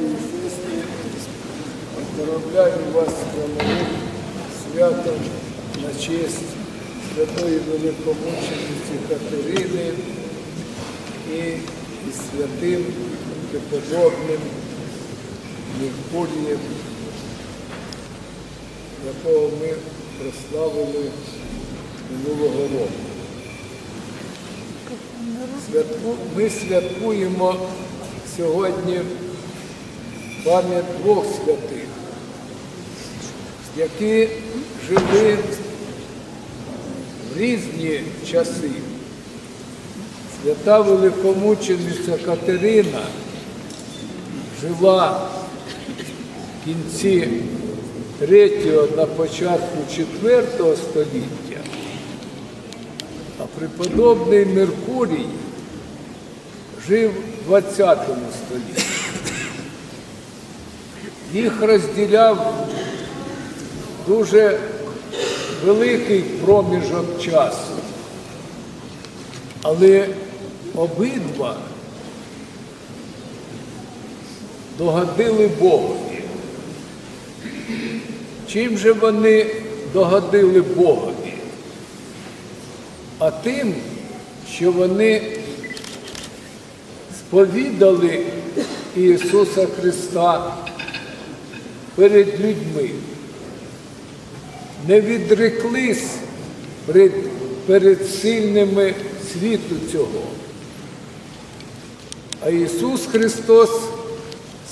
і поздравляю вас з святом на честь святої великомучениці Катерини і святим преподобним Меркурієм, якого ми прославили минулого року. Ми святкуємо сьогодні пам'ять двох святих, які жили в різні часи. Свята великомучениця Катерина жила в кінці 3 на початку 4 століття, а преподобний Меркурій жив в 20 столітті. Їх розділяв дуже великий проміжок часу. Але обидва догодили Богові. Чим же вони догодили Богові? А тим, що вони сповідали Ісуса Христа перед людьми, не відреклись перед, перед сильними світу цього. А Ісус Христос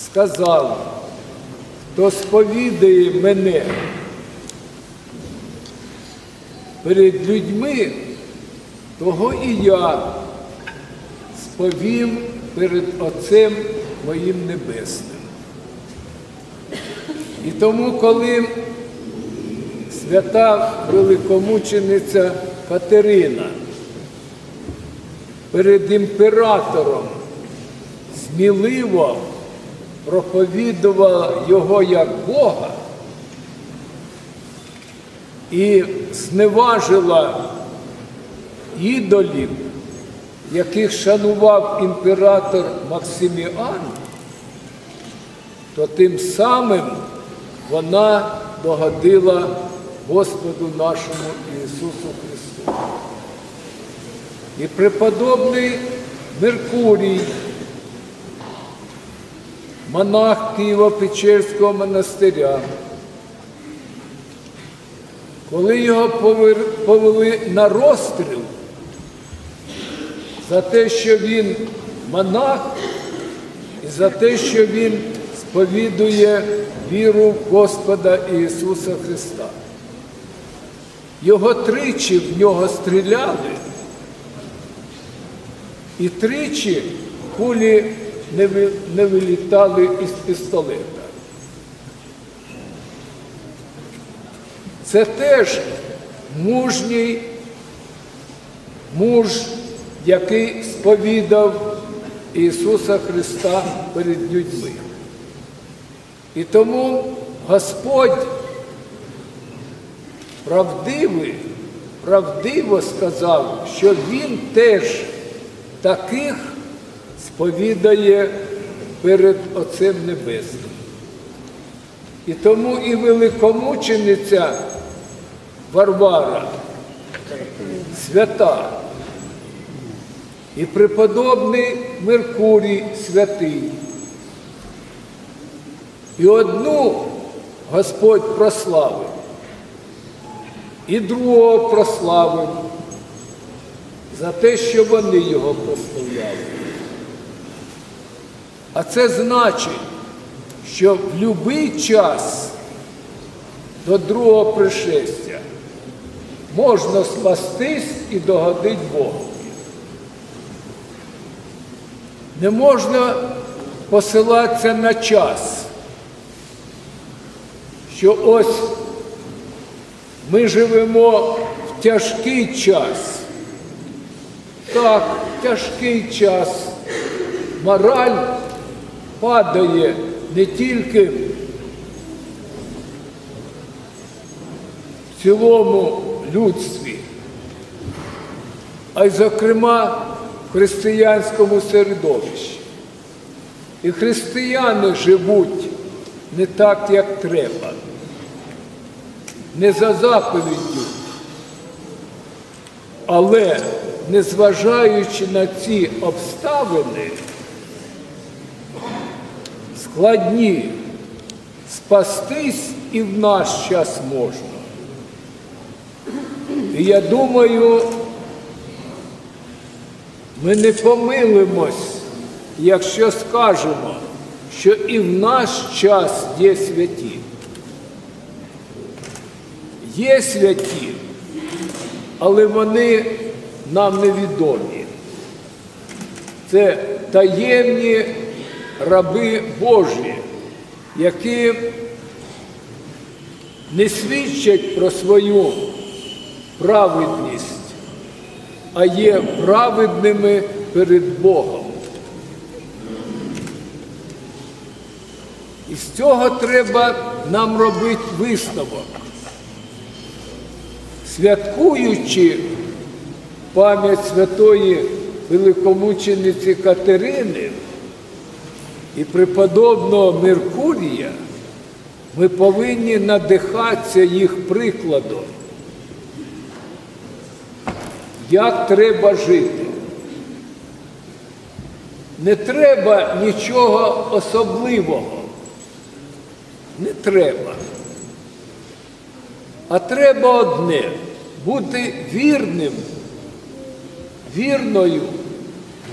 сказав, хто сповідає мене перед людьми, того і я сповім перед Отцем моїм Небесним. І тому, коли свята великомучениця Катерина перед імператором сміливо проповідувала його як Бога і зневажила ідолів, яких шанував імператор Максиміан, то тим самим вона догодила Господу нашому Ісусу Христу. І преподобний Меркурій, монах Києво-Печерського монастиря, коли його повели на розстріл за те, що він монах, і за те, що він сповідує віру в Господа Ісуса Христа. Його тричі в нього стріляли, і тричі кулі не вилітали із пістолета. Це теж мужній муж, який сповідав Ісуса Христа перед людьми. І тому Господь правдивий, правдиво сказав, що Він теж таких сповідає перед Отцем Небесним. І тому і великомучениця Варвара, свята, і преподобний Меркурій святий. І одну Господь прославив, і другого прославив за те, що вони його прославляли. А це значить, що в будь-який час до другого пришестя можна спастись і догодити Богу. Не можна посилатися на час, що ось ми живемо в тяжкий час. Так, тяжкий час. Мораль падає не тільки в цілому людстві, а й, зокрема, в християнському середовищі. І християни живуть не так, як треба, не за заповіддю. Але незважаючи на ці обставини, складні, спастись і в наш час можна. І я думаю, ми не помилимось, якщо скажемо, що і в наш час є святі. Є святі, але вони нам невідомі. Це таємні раби Божі, які не свідчать про свою праведність, а є праведними перед Богом. І з цього треба нам робити висновок. Святкуючи пам'ять святої великомучениці Катерини і преподобного Меркурія, ми повинні надихатися їх прикладом, як треба жити. Не треба нічого особливого. Не треба. А треба одне бути вірним, вірною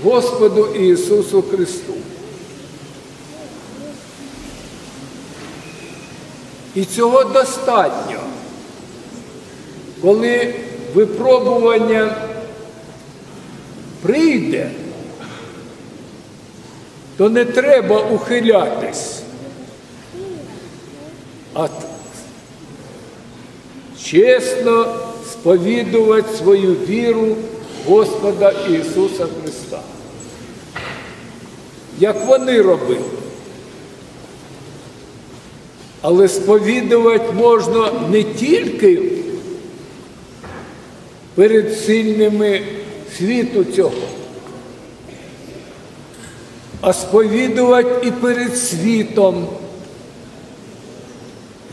Господу Ісусу Христу. І цього достатньо, коли випробування прийде, то не треба ухилятись, а чесно сповідувати свою віру Господа Ісуса Христа. Як вони робили. Але сповідувати можна не тільки перед сильними світу цього, а сповідувати і перед світом.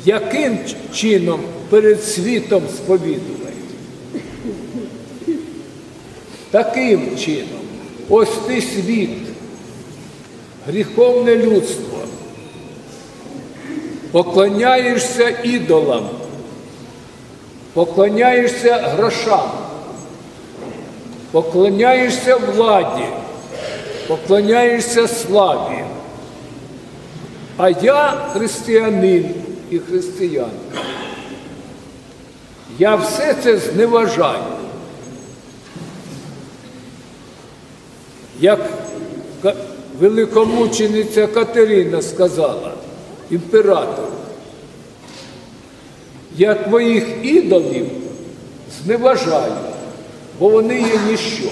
Яким чином перед світом сповідувати? Таким чином, ось ти світ, гріховне людство поклоняєшся ідолам, поклоняєшся грошам, поклоняєшся владі, поклоняєшся славі. А я християнин і християнка. Я все це зневажаю. Як великомучениця Катерина сказала, імператор, я твоїх ідолів зневажаю, бо вони є ніщо.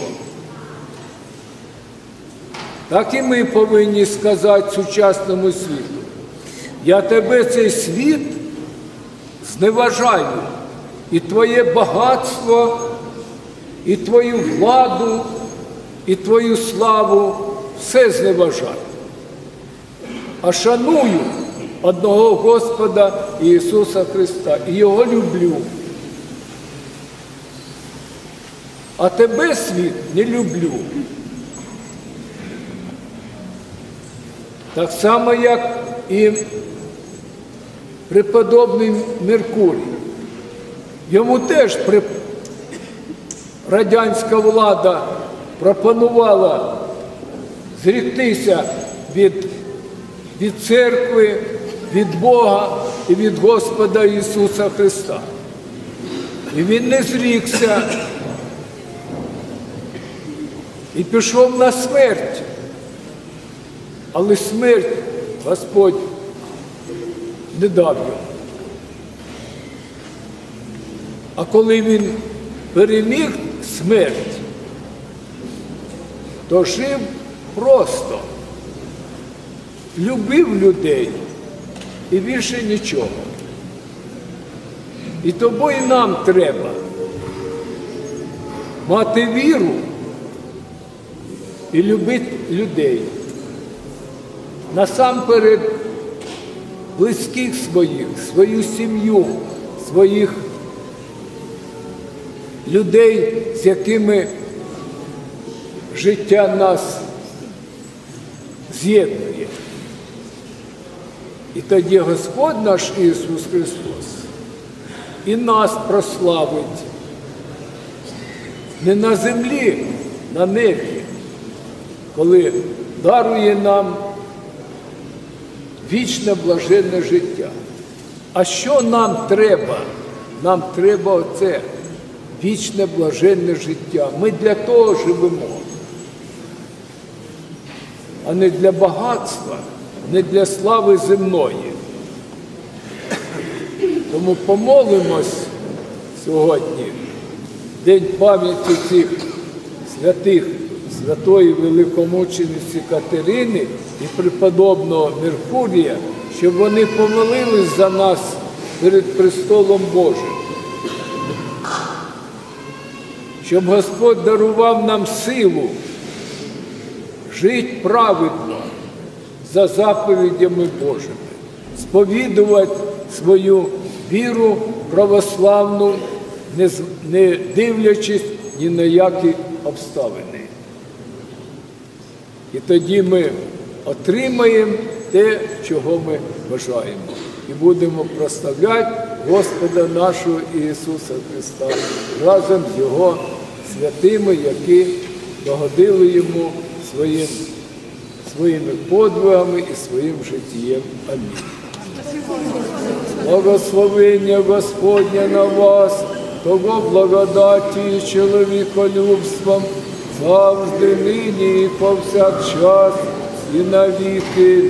Так і ми повинні сказати сучасному світу. Я тебе цей світ зневажаю, і твоє багатство, і твою владу, і твою славу все зневажаю. А шаную одного Господа Ісуса Христа і Його люблю. А тебе світ не люблю. Так само, як і преподобний Меркурій. Йому теж при... радянська влада пропонувала зріктися від, від церкви, від Бога і від Господа Ісуса Христа. І він не зрікся і пішов на смерть. Але смерть Господь не дав йому. А коли він переміг смерть, то жив просто, любив людей і більше нічого. І тому і нам треба мати віру і любити людей. насамперед близьких своїх, свою сім'ю, своїх людей, з якими життя нас з'єднує. І тоді Господь наш Ісус Христос і нас прославить не на землі, на небі, коли дарує нам вічне блаженне життя. А що нам треба? Нам треба оце вічне блаженне життя. Ми для того живемо, а не для багатства, не для слави земної. Тому помолимось сьогодні, День пам'яті цих святих, святої великомучениці Катерини і преподобного Меркурія, щоб вони помолились за нас перед престолом Божим. Щоб Господь дарував нам силу жити праведно за заповідями Божими, сповідувати свою віру православну, не, дивлячись ні на які обставини. І тоді ми отримаємо те, чого ми бажаємо. І будемо прославляти Господа нашого Ісуса Христа разом з Його святими, які догодили Йому своїм, своїми подвигами і своїм життєм. Амінь. Благословення Господня на вас, того благодаті і чоловіколюбством, завжди нині і повсякчас, і на віки.